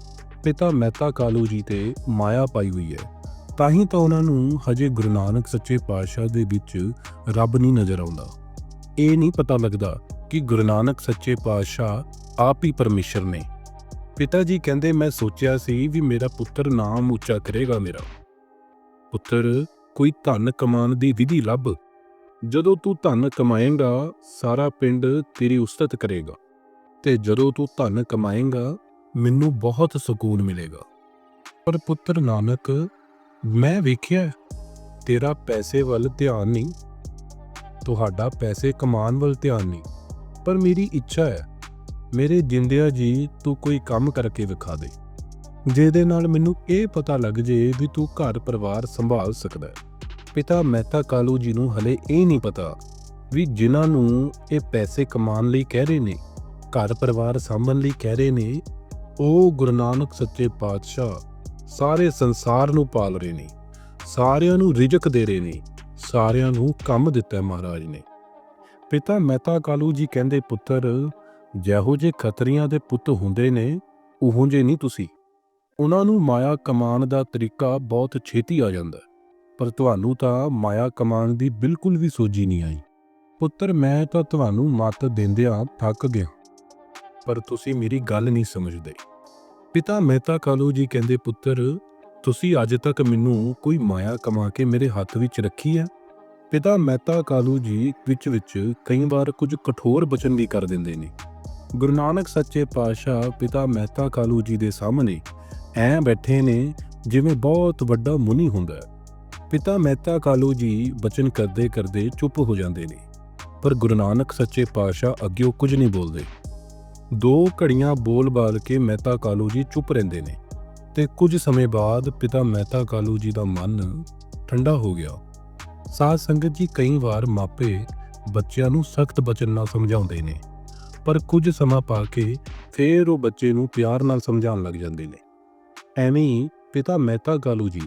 ਪਿਤਾ ਮਹਿਤਾ ਕਾਲੂ ਜੀ ਤੇ ਮਾਇਆ ਪਾਈ ਹੋਈ ਹੈ। ਤਾਂ ਹੀ ਤਾਂ ਉਹਨਾਂ ਨੂੰ ਹਜੇ ਗੁਰੂ ਨਾਨਕ ਸੱਚੇ ਪਾਤਸ਼ਾਹ ਦੇ ਵਿੱਚ ਰੱਬ ਨਹੀਂ ਨਜ਼ਰ ਆਉਂਦਾ। ਇਹ ਨਹੀਂ ਪਤਾ ਲੱਗਦਾ ਕਿ ਗੁਰੂ ਨਾਨਕ ਸੱਚੇ ਪਾਤਸ਼ਾਹ ਆਪ ਹੀ ਪਰਮੇਸ਼ਰ ਨੇ। ਪਿਤਾ ਜੀ ਕਹਿੰਦੇ, ਮੈਂ ਸੋਚਿਆ ਸੀ ਵੀ ਮੇਰਾ ਪੁੱਤਰ ਨਾਮ ਉੱਚਾ ਕਰੇਗਾ ਮੇਰਾ। ਪੁੱਤਰ ਕੋਈ ਧਨ ਕਮਾਉਣ ਦੀ ਵਿਧੀ ਲੱਭ। ਜਦੋਂ ਤੂੰ ਧਨ ਕਮਾਏਂਗਾ, ਸਾਰਾ ਪਿੰਡ ਤੇਰੀ ਉਸਤਤ ਕਰੇਗਾ। ਤੇ ਜਦੋਂ ਤੂੰ ਧਨ ਕਮਾਏਂਗਾ, ਮੈਨੂੰ ਬਹੁਤ ਸਕੂਨ ਮਿਲੇਗਾ। ਪਰ ਪੁੱਤਰ ਨਾਨਕ, ਮੈਂ ਵੇਖਿਆ, ਤੇਰਾ ਪੈਸੇ ਵੱਲ ਧਿਆਨ ਨਹੀਂ। ਤੁਹਾਡਾ ਪੈਸੇ ਕਮਾਉਣ ਵੱਲ ਧਿਆਨ ਨਹੀਂ। ਪਰ ਮੇਰੀ ਇੱਛਾ ਹੈ, ਮੇਰੇ ਜਿੰਦਿਆ ਜੀ ਤੂੰ ਕੋਈ ਕੰਮ ਕਰਕੇ ਵਿਖਾ ਦੇ। ਜਿਹਦੇ ਨਾਲ ਮੈਨੂੰ ਇਹ ਪਤਾ ਲੱਗ ਜੇ ਵੀ ਤੂੰ ਘਰ ਪਰਿਵਾਰ ਸੰਭਾਲ ਸਕਦਾ ਹੈ। ਪਿਤਾ ਮਹਿਤਾ ਕਾਲੂ ਜੀ ਨੂੰ ਹਲੇ ਇਹ ਨਹੀਂ ਪਤਾ ਵੀ ਜਿਨ੍ਹਾਂ ਨੂੰ ਇਹ ਪੈਸੇ ਕਮਾਉਣ ਲਈ ਕਹਿ ਰਹੇ ਨੇ, ਘਰ ਪਰਿਵਾਰ ਸੰਭਣ ਲਈ ਕਹਿ ਰਹੇ ਨੇ, ਉਹ ਗੁਰੂ ਨਾਨਕ ਸੱਚੇ ਪਾਤਸ਼ਾਹ ਸਾਰੇ ਸੰਸਾਰ ਨੂੰ ਪਾਲ ਰਹੇ ਨੇ, ਸਾਰਿਆਂ ਨੂੰ ਰਿਜਕ ਦੇ ਰਹੇ ਨੇ, ਸਾਰਿਆਂ ਨੂੰ ਕੰਮ ਦਿੱਤਾ ਮਹਾਰਾਜ ਨੇ। ਪਿਤਾ ਮਹਿਤਾ ਕਾਲੂ ਜੀ ਕਹਿੰਦੇ, ਪੁੱਤਰ, ਜਿਹੋ ਜੇ ਖਤਰੀਆਂ ਦੇ ਪੁੱਤ ਹੁੰਦੇ ਨੇ, ਉਹੋ ਜੇ ਨਹੀਂ ਤੁਸੀਂ। ਉਹਨਾਂ ਨੂੰ ਮਾਇਆ ਕਮਾਉਣ ਦਾ ਤਰੀਕਾ ਬਹੁਤ ਛੇਤੀ ਆ ਜਾਂਦਾ ਪਰ ਤੁਹਾਨੂੰ ਤਾਂ ਮਾਇਆ ਕਮਾਉਣ ਦੀ ਬਿਲਕੁਲ ਵੀ ਸੋਝੀ ਨਹੀਂ ਆਈ। ਪੁੱਤਰ, ਮੈਂ ਤਾਂ ਤੁਹਾਨੂੰ ਮੱਤ ਦਿੰਦਿਆਂ ਥੱਕ ਗਿਆ। ਪਰ ਤੁਸੀਂ ਮੇਰੀ ਗੱਲ ਨਹੀਂ ਸਮਝਦੇ। ਪਿਤਾ ਮਹਿਤਾ ਕਾਲੂ ਜੀ ਕਹਿੰਦੇ, ਪੁੱਤਰ, ਤੁਸੀਂ ਅੱਜ ਤੱਕ ਮੈਨੂੰ ਕੋਈ ਮਾਇਆ ਕਮਾ ਕੇ ਮੇਰੇ ਹੱਥ ਵਿੱਚ ਰੱਖੀ ਹੈ? ਪਿਤਾ ਮਹਿਤਾ ਕਾਲੂ ਜੀ ਵਿੱਚ ਵਿੱਚ ਕਈ ਵਾਰ ਕੁਝ ਕਠੋਰ ਬਚਨ ਵੀ ਕਰ ਦਿੰਦੇ ਨੇ। ਗੁਰੂ ਨਾਨਕ ਸੱਚੇ ਪਾਤਸ਼ਾਹ ਪਿਤਾ ਮਹਿਤਾ ਕਾਲੂ ਜੀ ਦੇ ਸਾਹਮਣੇ ਐ ਬੈਠੇ ਨੇ ਜਿਵੇਂ ਬਹੁਤ ਵੱਡਾ ਮੁਨੀ ਹੁੰਦਾ ਹੈ। ਪਿਤਾ ਮਹਿਤਾ ਕਾਲੂ ਜੀ ਬਚਨ ਕਰਦੇ ਕਰਦੇ ਚੁੱਪ ਹੋ ਜਾਂਦੇ ਨੇ, ਪਰ ਗੁਰੂ ਨਾਨਕ ਸੱਚੇ ਪਾਤਸ਼ਾਹ ਅੱਗੇ ਕੁਝ ਨਹੀਂ ਬੋਲਦੇ। ਦੋ ਘੜੀਆਂ ਬੋਲ-ਬਾਲ ਕੇ ਮਹਿਤਾ ਕਾਲੂ ਜੀ ਚੁੱਪ ਰਹਿੰਦੇ ਨੇ ਤੇ ਕੁਝ ਸਮੇਂ ਬਾਅਦ ਪਿਤਾ ਮਹਿਤਾ ਕਾਲੂ ਜੀ ਦਾ ਮਨ ਠੰਡਾ ਹੋ ਗਿਆ। ਸਾਧ ਸੰਗਤ ਜੀ ਕਈ ਵਾਰ ਮਾਪੇ ਬੱਚਿਆਂ ਨੂੰ ਸਖਤ ਬਚਨ ਨਾਲ ਸਮਝਾਉਂਦੇ ਨੇ, ਪਰ ਕੁਝ ਸਮਾਂ ਪਾ ਕੇ ਫੇਰ ਉਹ ਬੱਚੇ ਨੂੰ ਪਿਆਰ ਨਾਲ ਸਮਝਾਉਣ ਲੱਗ ਜਾਂਦੇ ਨੇ। ਐਵੇਂ ਹੀ ਪਿਤਾ ਮਹਿਤਾ ਕਾਲੂ ਜੀ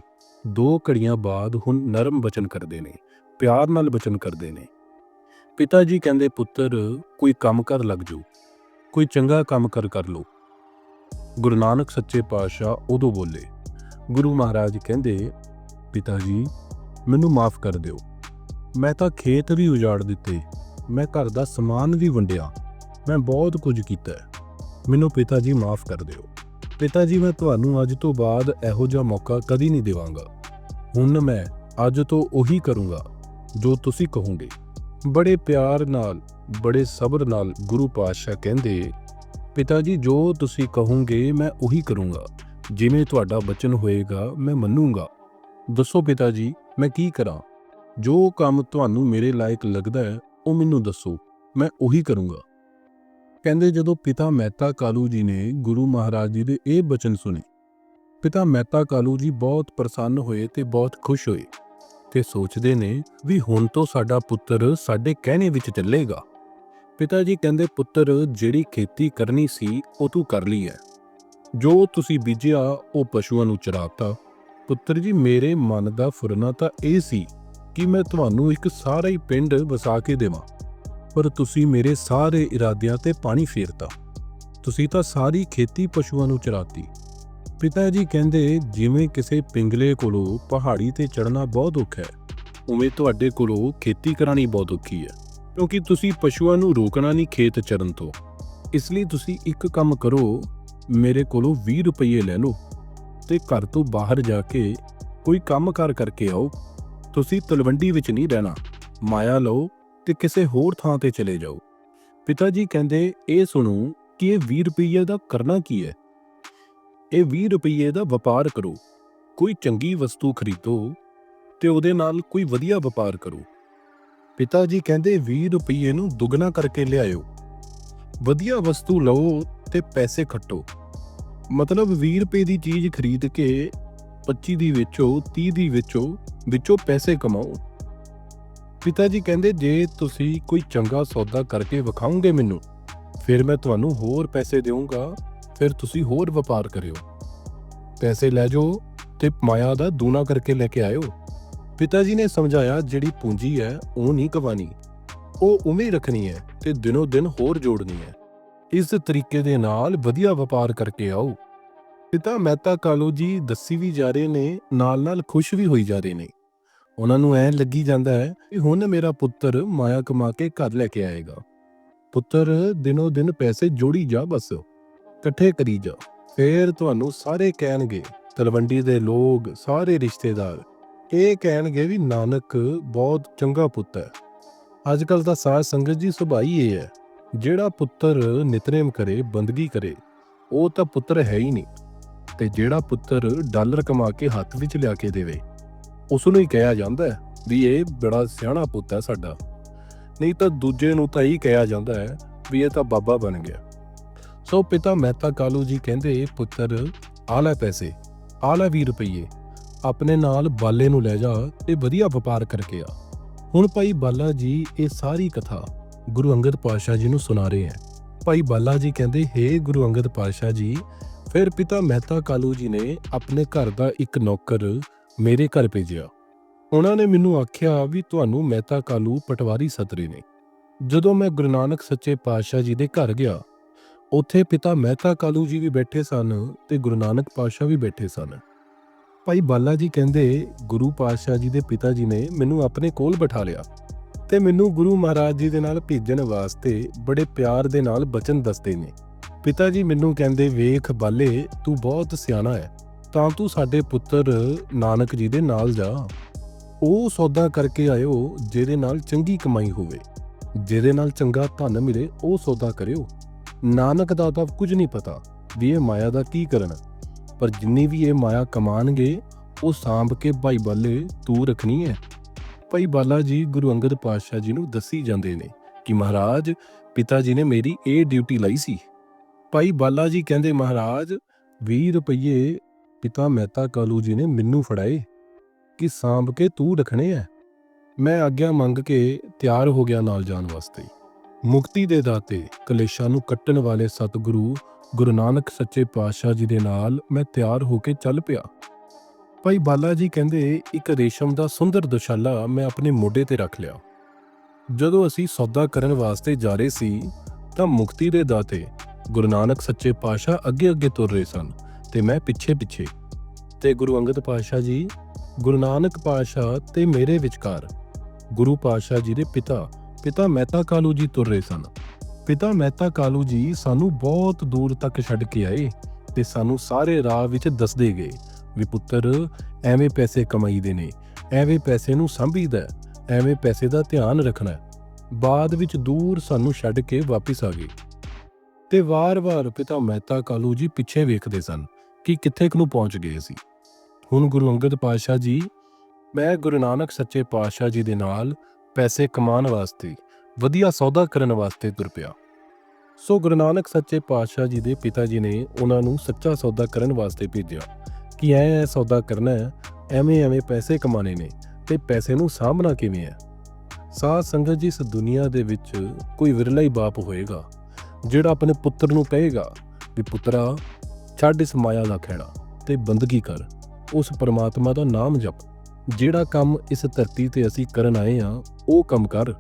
ਦੋ ਘੜੀਆਂ ਬਾਅਦ ਹੁਣ ਨਰਮ ਬਚਨ ਕਰਦੇ ਨੇ, ਪਿਆਰ ਨਾਲ ਬਚਨ ਕਰਦੇ ਨੇ। ਪਿਤਾ ਜੀ ਕਹਿੰਦੇ, ਪੁੱਤਰ, ਕੋਈ ਕੰਮ ਕਰ ਲੱਗ ਜਾਓ, ਕੋਈ ਚੰਗਾ ਕੰਮ ਕਰ ਕਰ ਲੋ ਗੁਰੂ ਨਾਨਕ ਸੱਚੇ ਪਾਤਸ਼ਾਹ ਉਦੋਂ ਬੋਲੇ। ਗੁਰੂ ਮਹਾਰਾਜ ਕਹਿੰਦੇ, ਪਿਤਾ ਜੀ, ਮੈਨੂੰ ਮਾਫ ਕਰ ਦਿਓ। ਮੈਂ ਤਾਂ ਖੇਤ ਵੀ ਉਜਾੜ ਦਿੱਤੇ, ਮੈਂ ਘਰ ਦਾ ਸਮਾਨ ਵੀ ਵੰਡਿਆ, ਮੈਂ ਬਹੁਤ ਕੁਝ ਕੀਤਾ ਮੈਨੂੰ ਪਿਤਾ ਜੀ ਮਾਫ ਕਰ ਦਿਓ। ਪਿਤਾ ਜੀ, ਮੈਂ ਤੁਹਾਨੂੰ ਅੱਜ ਤੋਂ ਬਾਅਦ ਇਹੋ ਜਿਹਾ ਮੌਕਾ ਕਦੀ ਨਹੀਂ ਦੇਵਾਂਗਾ। ਹੁਣ ਮੈਂ ਅੱਜ ਤੋਂ ਉਹੀ ਕਰੂੰਗਾ ਜੋ ਤੁਸੀਂ ਕਹੋਗੇ। ਬੜੇ ਪਿਆਰ ਨਾਲ, ਬੜੇ ਸਬਰ ਨਾਲ ਗੁਰੂ ਪਾਤਸ਼ਾਹ ਕਹਿੰਦੇ, ਪਿਤਾ ਜੀ, ਜੋ ਤੁਸੀਂ ਕਹੋਗੇ, ਮੈਂ ਉਹੀ ਕਰੂੰਗਾ। ਜਿਵੇਂ ਤੁਹਾਡਾ ਬਚਨ ਹੋਏਗਾ, ਮੈਂ ਮੰਨੂੰਗਾ। ਦੱਸੋ ਪਿਤਾ ਜੀ, ਮੈਂ ਕੀ ਕਰਾਂ? ਜੋ ਕੰਮ ਤੁਹਾਨੂੰ ਮੇਰੇ ਲਾਇਕ ਲੱਗਦਾ ਹੈ, ਉਹ ਮੈਨੂੰ ਦੱਸੋ। ਮੈਂ ਉਹੀ ਕਰੂੰਗਾ। ਕਹਿੰਦੇ ਜਦੋਂ ਪਿਤਾ ਮਹਿਤਾ ਕਾਲੂ ਜੀ ਨੇ ਗੁਰੂ ਮਹਾਰਾਜ ਜੀ ਦੇ ਇਹ ਬਚਨ ਸੁਣੇ, ਪਿਤਾ ਮਹਿਤਾ ਕਾਲੂ ਜੀ ਬਹੁਤ ਪ੍ਰਸੰਨ ਹੋਏ ਤੇ ਬਹੁਤ ਖੁਸ਼ ਹੋਏ ਤੇ ਸੋਚਦੇ ਨੇ ਵੀ ਹੁਣ ਤੋਂ ਸਾਡਾ ਪੁੱਤਰ ਸਾਡੇ ਕਹਿਣੇ ਵਿੱਚ ਚੱਲੇਗਾ। ਪਿਤਾ ਜੀ ਕਹਿੰਦੇ, ਪੁੱਤਰ, ਜਿਹੜੀ ਖੇਤੀ ਕਰਨੀ ਸੀ, ਉਹ ਤੂੰ ਕਰ ਲਈ ਹੈ। ਜੋ ਤੁਸੀਂ ਬੀਜਿਆ, ਉਹ ਪਸ਼ੂਆਂ ਨੂੰ ਚਰਾਤਾ। ਪੁੱਤਰ ਜੀ, ਮੇਰੇ ਮਨ ਦਾ ਫੁਰਨਾ ਤਾਂ ਇਹ ਸੀ ਕਿ ਮੈਂ ਤੁਹਾਨੂੰ ਇੱਕ ਸਾਰਾ ਹੀ ਪਿੰਡ ਵਸਾ ਕੇ ਦੇਵਾਂ। ਪਰ ਤੁਸੀਂ ਮੇਰੇ ਸਾਰੇ ਇਰਾਦਿਆਂ ਤੇ ਪਾਣੀ ਫੇਰਤਾ। ਤੁਸੀਂ ਤਾਂ ਸਾਰੀ ਖੇਤੀ ਪਸ਼ੂਆਂ ਨੂੰ ਚਰਾਤੀ। ਪਿਤਾ ਜੀ ਕਹਿੰਦੇ, ਜਿਵੇਂ ਕਿਸੇ ਪਿੰਗਲੇ ਕੋਲੋਂ ਪਹਾੜੀ ਤੇ ਚੜਨਾ ਬਹੁਤ ਔਖਾ ਹੈ, ਉਵੇਂ ਤੁਹਾਡੇ ਕੋਲੋਂ ਖੇਤੀ ਕਰਾਣੀ ਬਹੁਤ ਔਖੀ ਹੈ, ਕਿਉਂਕਿ ਤੁਸੀਂ ਪਸ਼ੂਆਂ ਨੂੰ ਰੋਕਣਾ ਨਹੀਂ ਖੇਤ ਚਰਨ ਤੋਂ। ਇਸ ਲਈ ਤੁਸੀਂ ਇੱਕ ਕੰਮ ਕਰੋ, ਮੇਰੇ ਕੋਲੋਂ 20 ਰੁਪਏ ਲੈ ਲਓ ਤੇ ਘਰ ਤੋਂ ਬਾਹਰ ਜਾ ਕੇ ਕੋਈ ਕੰਮਕਾਰ ਕਰਕੇ ਆਓ। ਤੁਸੀਂ ਤਲਵੰਡੀ ਵਿੱਚ ਨਹੀਂ ਰਹਿਣਾ, ਮਾਇਆ ਲਓ ਤੇ ਕਿਸੇ ਹੋਰ ਥਾਂ ਤੇ ਚਲੇ ਜਾਓ। ਪਿਤਾ ਜੀ ਕਹਿੰਦੇ, ਇਹ ਸੁਣੋ ਕਿ ਇਹ 20 ਰੁਪਏ ਦਾ ਕਰਨਾ ਕੀ ਹੈ? ਇਹ 20 ਰੁਪਏ ਦਾ ਵਪਾਰ ਕਰੋ। ਕੋਈ ਚੰਗੀ ਵਸਤੂ ਖਰੀਦੋ ਤੇ ਉਹਦੇ ਨਾਲ ਕੋਈ ਵਧੀਆ ਵਪਾਰ ਕਰੋ। ਪਿਤਾ ਜੀ ਕਹਿੰਦੇ 20 ਰੁਪਏ ਨੂੰ ਦੁੱਗਣਾ ਕਰਕੇ ਲਿਆਇਓ। ਵਧੀਆ ਵਸਤੂ ਲਓ ਤੇ ਪੈਸੇ ਖੱਟੋ। ਮਤਲਬ 20 ਰੁਪਏ ਦੀ ਚੀਜ਼ ਖਰੀਦ ਕੇ 25 ਦੀ ਵੇਚੋ 30 ਦੀ ਵੇਚੋ, ਵਿੱਚੋਂ ਪੈਸੇ ਕਮਾਓ। ਪਿਤਾ ਜੀ ਕਹਿੰਦੇ, ਜੇ ਤੁਸੀਂ ਕੋਈ ਚੰਗਾ ਸੌਦਾ ਕਰਕੇ ਵਿਖਾਓਗੇ ਮੈਨੂੰ, ਫਿਰ ਮੈਂ ਤੁਹਾਨੂੰ ਹੋਰ ਪੈਸੇ ਦੇਵਾਂਗਾ ਫਿਰ ਤੁਸੀਂ ਹੋਰ ਵਪਾਰ ਕਰਿਓ। ਪੈਸੇ ਲੈ ਜਾਓ ਤੇ ਮਾਇਆ ਦਾ ਦੂਣਾ ਕਰਕੇ ਲੈ ਕੇ ਆਇਓ। ਪਿਤਾ ਜੀ ਨੇ ਸਮਝਾਇਆ, ਜਿਹੜੀ ਪੂੰਜੀ ਹੈ, ਉਹ ਨਹੀਂ ਕਵਾਨੀ ਉਹ ਉਵੇਂ ਰੱਖਣੀ ਹੈ ਤੇ ਦਿਨੋ ਦਿਨ ਹੋਰ ਜੋੜਨੀ ਹੈ। ਇਸ ਤਰੀਕੇ ਦੇ ਨਾਲ ਵਧੀਆ ਵਪਾਰ ਕਰਕੇ ਆਓ। ਪਿਤਾ ਮਹਿਤਾ ਕਾਲੂ ਜੀ ਦੱਸੀ ਵੀ ਜਾ ਰਹੇ ਨੇ ਨਾਲ ਨਾਲ ਖੁਸ਼ ਵੀ ਹੋਈ ਜਾ ਰਹੇ ਨੇ। ਉਹਨਾਂ ਨੂੰ ਐ ਲੱਗੀ ਜਾਂਦਾ ਹੈ ਕਿ ਹੁਣ ਮੇਰਾ ਪੁੱਤਰ ਮਾਇਆ ਕਮਾ ਕੇ ਘਰ ਲੈ ਕੇ ਆਏਗਾ। ਪੁੱਤਰ, ਦਿਨੋ ਦਿਨ ਪੈਸੇ ਜੋੜੀ ਜਾ ਬਸ, ਇਕੱਠੇ ਕਰੀ ਜਾ। ਫੇਰ ਤੁਹਾਨੂੰ ਸਾਰੇ ਕਹਿਣਗੇ, ਤਲਵੰਡੀ ਦੇ ਲੋਕ, ਸਾਰੇ ਰਿਸ਼ਤੇਦਾਰ, ਇਹ ਕਹਿਣਗੇ ਵੀ ਨਾਨਕ ਬਹੁਤ ਚੰਗਾ ਪੁੱਤ ਹੈ। ਅੱਜ ਕੱਲ ਤਾਂ ਸਾਧ ਸੰਗਤ ਜੀ ਸੁਭਾਈ ਇਹ ਹੈ, ਜਿਹੜਾ ਪੁੱਤਰ ਨਿਤਨੇਮ ਕਰੇ, ਬੰਦਗੀ ਕਰੇ, ਉਹ ਤਾਂ ਪੁੱਤਰ ਹੈ ਹੀ ਨਹੀਂ। ਤੇ ਜਿਹੜਾ ਪੁੱਤਰ ਡਾਲਰ ਕਮਾ ਕੇ ਹੱਥ ਵਿੱਚ ਲਿਆ ਕੇ ਦੇਵੇ ਉਸ ਨੂੰ ਹੀ ਕਿਹਾ ਜਾਂਦਾ ਹੈ ਵੀ ਇਹ ਬੜਾ ਸਿਆਣਾ ਪੁੱਤ ਹੈ ਸਾਡਾ। ਨਹੀਂ ਤਾਂ ਦੂਜੇ ਨੂੰ ਤਾਂ ਹੀ ਕਿਹਾ ਜਾਂਦਾ ਹੈ ਵੀ ਇਹ ਤਾਂ ਬਾਬਾ ਬਣ ਗਿਆ। ਸੋ ਪਿਤਾ ਮਹਿਤਾ ਕਾਲੂ ਜੀ ਕਹਿੰਦੇ, ਪੁੱਤਰ, ਆ ਲੈ ਪੈਸੇ, ਆ ਲੈ 20 ਰੁਪਏ ਆਪਣੇ ਨਾਲ ਬਾਲੇ ਨੂੰ ਲੈ ਜਾ ਤੇ ਵਧੀਆ ਵਪਾਰ ਕਰਕੇ ਆ। ਹੁਣ ਭਾਈ ਬਾਲਾ ਜੀ, ਇਹ ਸਾਰੀ ਕਥਾ ਗੁਰੂ ਅੰਗਦ ਪਾਤਸ਼ਾਹ ਜੀ ਨੂੰ ਸੁਣਾ ਰਹੇ ਹੈ। ਭਾਈ ਬਾਲਾ ਜੀ ਕਹਿੰਦੇ, ਹੇ ਗੁਰੂ ਅੰਗਦ ਪਾਤਸ਼ਾਹ ਜੀ, ਫਿਰ ਪਿਤਾ ਮਹਿਤਾ ਕਾਲੂ ਜੀ ਨੇ ਆਪਣੇ ਘਰ ਦਾ ਇੱਕ ਨੌਕਰ ਮੇਰੇ ਘਰ ਭੇਜਿਆ। ਉਹਨਾਂ ਨੇ ਮੈਨੂੰ ਆਖਿਆ ਵੀ ਤੁਹਾਨੂੰ ਮਹਿਤਾ ਕਾਲੂ ਪਟਵਾਰੀ ਸਤਰੇ ਨੇ। ਜਦੋਂ ਮੈਂ ਗੁਰੂ ਨਾਨਕ ਸੱਚੇ ਪਾਤਸ਼ਾਹ ਜੀ ਦੇ ਘਰ ਗਿਆ, ਉੱਥੇ ਪਿਤਾ ਮਹਿਤਾ ਕਾਲੂ ਜੀ ਵੀ ਬੈਠੇ ਸਨ ਤੇ ਗੁਰੂ ਨਾਨਕ ਪਾਤਸ਼ਾਹ ਵੀ ਬੈਠੇ ਸਨ। ਭਾਈ ਬਾਲਾ ਜੀ ਕਹਿੰਦੇ, ਗੁਰੂ ਪਾਤਸ਼ਾਹ ਜੀ ਦੇ ਪਿਤਾ ਜੀ ਨੇ ਮੈਨੂੰ ਆਪਣੇ ਕੋਲ ਬਿਠਾ ਲਿਆ ਤੇ ਮੈਨੂੰ ਗੁਰੂ ਮਹਾਰਾਜ ਜੀ ਦੇ ਨਾਲ ਭੇਜਣ ਵਾਸਤੇ ਬੜੇ ਪਿਆਰ ਦੇ ਨਾਲ ਬਚਨ ਦੱਸਦੇ ਨੇ। ਪਿਤਾ ਜੀ ਮੈਨੂੰ ਕਹਿੰਦੇ, ਵੇਖ ਬਾਲੇ, ਤੂੰ ਬਹੁਤ ਸਿਆਣਾ ਹੈ। ਤਾਂ ਤੂੰ ਸਾਡੇ ਪੁੱਤਰ ਨਾਨਕ ਜੀ ਦੇ ਨਾਲ ਜਾ। ਉਹ ਸੌਦਾ ਕਰਕੇ ਆਇਓ, ਜਿਹਦੇ ਨਾਲ ਚੰਗੀ ਕਮਾਈ ਹੋਵੇ। ਜਿਹਦੇ ਨਾਲ ਚੰਗਾ ਧਨ ਮਿਲੇ, ਉਹ ਸੌਦਾ ਕਰਿਓ। ਨਾਨਕ ਦਾ ਤਾਂ ਕੁਝ ਨਹੀਂ ਪਤਾ ਵੀ ਇਹ ਮਾਇਆ ਦਾ ਕੀ ਕਰਨਾ। ਪਰ ਜਿੰਨੀ ਵੀ ਇਹ ਮਾਇਆ ਕਮਾਣਗੇ, ਉਹ ਸਾਂਭ ਕੇ ਭਾਈ ਬਾਲੇ ਤੂੰ ਰੱਖਣੀ ਹੈ। ਭਾਈ ਬਾਲਾ ਜੀ ਗੁਰੂ ਅੰਗਦ ਪਾਤਸ਼ਾਹ ਜੀ ਨੂੰ ਦੱਸੀ ਜਾਂਦੇ ਨੇ ਕਿ ਮਹਾਰਾਜ, ਪਿਤਾ ਜੀ ਨੇ ਮੇਰੀ ਇਹ ਡਿਊਟੀ ਲਈ ਸੀ। ਭਾਈ ਬਾਲਾ ਜੀ ਕਹਿੰਦੇ, ਮਹਾਰਾਜ 20 ਰੁਪਏ ਪਿਤਾ ਮਹਿਤਾ ਕਾਲੂ ਜੀ ਨੇ ਮੈਨੂੰ ਫੜਾਏ ਕਿ ਸਾਂਭ ਕੇ ਤੂੰ ਰੱਖਣੇ ਐ। ਮੈਂ ਆਗਿਆ ਮੰਗ ਕੇ ਤਿਆਰ ਹੋ ਗਿਆ ਨਾਲ ਜਾਣ ਵਾਸਤੇ। ਮੁਕਤੀ ਦੇ ਦਾਤੇ ਕਲੇਸ਼ਾਂ ਨੂੰ ਕੱਟਣ ਵਾਲੇ ਸਤਿਗੁਰੂ ਗੁਰੂ ਨਾਨਕ ਸੱਚੇ ਪਾਤਸ਼ਾਹ ਜੀ ਦੇ ਨਾਲ ਮੈਂ ਤਿਆਰ ਹੋ ਕੇ ਚੱਲ ਪਿਆ। ਭਾਈ ਬਾਲਾ ਜੀ ਕਹਿੰਦੇ, ਇੱਕ ਰੇਸ਼ਮ ਦਾ ਸੁੰਦਰ ਦੁਸ਼ਾਲਾ ਮੈਂ ਆਪਣੇ ਮੋਢੇ ਤੇ ਰੱਖ ਲਿਆ। ਜਦੋਂ ਅਸੀਂ ਸੌਦਾ ਕਰਨ ਵਾਸਤੇ ਜਾ ਰਹੇ ਸੀ, ਤਾਂ ਮੁਕਤੀ ਦੇ ਦਾਤੇ ਗੁਰੂ ਨਾਨਕ ਸੱਚੇ ਪਾਤਸ਼ਾਹ ਅੱਗੇ ਅੱਗੇ ਤੁਰ ਰਹੇ ਸਨ। ਤੇ ਮੈਂ ਪਿੱਛੇ ਪਿੱਛੇ। ਤੇ ਗੁਰੂ ਅੰਗਦ ਪਾਤਸ਼ਾਹ ਜੀ ਗੁਰੂ ਨਾਨਕ ਪਾਤਸ਼ਾਹ ਤੇ ਮੇਰੇ ਵਿਚਕਾਰ। ਗੁਰੂ ਪਾਤਸ਼ਾਹ ਜੀ ਦੇ ਪਿਤਾ ਪਿਤਾ ਮਹਿਤਾ ਕਾਲੂ ਜੀ ਤੁਰ ਰਹੇ ਸਨ। ਪਿਤਾ ਮਹਿਤਾ ਕਾਲੂ ਜੀ ਸਾਨੂੰ ਬਹੁਤ ਦੂਰ ਤੱਕ ਛੱਡ ਕੇ ਆਏ ਤੇ ਸਾਨੂੰ ਸਾਰੇ ਰਾਹ ਵਿੱਚ ਦੱਸਦੇ ਗਏ ਵੀ ਪੁੱਤਰ ਐਵੇਂ ਪੈਸੇ ਕਮਾਈਦੇ ਨੇ ਐਵੇਂ ਪੈਸੇ ਨੂੰ ਸੰਭੀਦਾ ਹੈ, ਐਵੇਂ ਪੈਸੇ ਦਾ ਧਿਆਨ ਰੱਖਣਾ ਬਾਅਦ ਵਿੱਚ ਦੂਰ ਸਾਨੂੰ ਛੱਡ ਕੇ ਵਾਪਿਸ ਆ ਗਏ। ਤੇ ਵਾਰ-ਵਾਰ ਪਿਤਾ ਮਹਿਤਾ ਕਾਲੂ ਜੀ ਪਿੱਛੇ ਵੇਖਦੇ ਸਨ ਕਿ ਕਿੱਥੇ ਕੁ ਨੂੰ ਪਹੁੰਚ ਗਏ ਸੀ। ਹੁਣ ਗੁਰੂ ਅੰਗਦ ਪਾਤਸ਼ਾਹ ਜੀ, ਮੈਂ ਗੁਰੂ ਨਾਨਕ ਸੱਚੇ ਪਾਤਸ਼ਾਹ ਜੀ ਦੇ ਨਾਲ ਪੈਸੇ ਕਮਾਉਣ ਵਾਸਤੇ, ਵਧੀਆ ਸੌਦਾ ਕਰਨ ਵਾਸਤੇ ਤੁਰ ਪਿਆ। ਸੋ ਗੁਰੂ ਨਾਨਕ ਸੱਚੇ ਪਾਤਸ਼ਾਹ ਜੀ ਦੇ ਪਿਤਾ ਜੀ ਨੇ ਉਹਨਾਂ ਨੂੰ ਸੱਚਾ ਸੌਦਾ ਕਰਨ ਵਾਸਤੇ ਭੇਜਿਆ ਕਿ ਐ ਐ ਸੌਦਾ ਕਰਨਾ ਹੈ, ਐਵੇਂ ਐਵੇਂ ਪੈਸੇ ਕਮਾਣੇ ਨੇ ਤੇ ਪੈਸੇ ਨੂੰ ਸਾਂਭਣਾ ਕਿਵੇਂ ਹੈ। ਸਾਧ ਸੰਗਤ ਜੀ, ਇਸ ਦੁਨੀਆ ਦੇ ਵਿੱਚ ਕੋਈ ਵਿਰਲਾ ਹੀ ਬਾਪ ਹੋਏਗਾ, ਜਿਹੜਾ ਆਪਣੇ ਪੁੱਤਰ ਨੂੰ ਕਹੇਗਾ ਵੀ ਪੁੱਤਰਾ ਛੱਡ ਇਸ ਮਾਇਆ ਦਾ ਖਹਿੜਾ ਤੇ ਬੰਦਗੀ ਕਰ। ਉਸ ਪਰਮਾਤਮਾ ਦਾ ਨਾਮ ਜਪ। ਜਿਹੜਾ ਕੰਮ ਇਸ ਧਰਤੀ ਤੇ ਅਸੀਂ ਕਰਨ ਆਏ ਆ ਉਹ ਕੰਮ ਕਰ।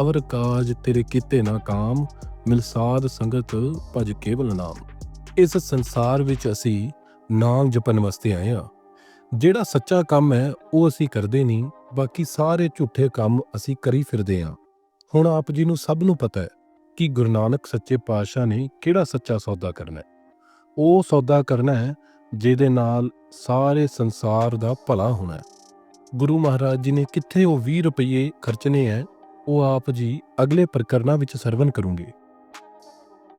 ਅਵਰ ਕਾਜ ਤੇਰੇ ਕੀਤੇ ਨਾ ਕਾਮ ਮਿਲਸਾਦ ਸੰਗਤ ਭਜ ਕੇਵਲ ਨਾਮ। ਇਸ ਸੰਸਾਰ ਵਿੱਚ ਅਸੀਂ ਨਾਮ ਜਪਣ ਵਾਸਤੇ ਆਏ ਆ ਜਿਹੜਾ ਸੱਚਾ ਕੰਮ ਹੈ, ਉਹ ਅਸੀਂ ਕਰਦੇ ਨਹੀਂ, ਬਾਕੀ ਸਾਰੇ ਝੂਠੇ ਕੰਮ ਅਸੀਂ ਕਰੀ ਫਿਰਦੇ ਆ ਹੁਣ ਆਪ ਜੀ ਨੂੰ ਸਭ ਨੂੰ ਪਤਾ ਹੈ ਕਿ ਗੁਰੂ ਨਾਨਕ ਸੱਚੇ ਪਾਤਸ਼ਾਹ ਨੇ ਕਿਹੜਾ ਸੱਚਾ ਸੌਦਾ ਕਰਨਾ ਹੈ। ਉਹ ਸੌਦਾ ਕਰਨਾ ਹੈ, ਜਿਹਦੇ ਨਾਲ ਸਾਰੇ ਸੰਸਾਰ ਦਾ ਭਲਾ ਹੋਣਾ ਹੈ। ਗੁਰੂ ਮਹਾਰਾਜ ਜੀ ਨੇ ਕਿੱਥੇ ਉਹ 20 ਰੁਪਏ ਖਰਚਨੇ ਹੈ, ਉਹ ਆਪ ਜੀ ਅਗਲੇ ਪ੍ਰਕਰਨਾਂ ਵਿੱਚ ਸਰਵਨ ਕਰੂੰਗੇ।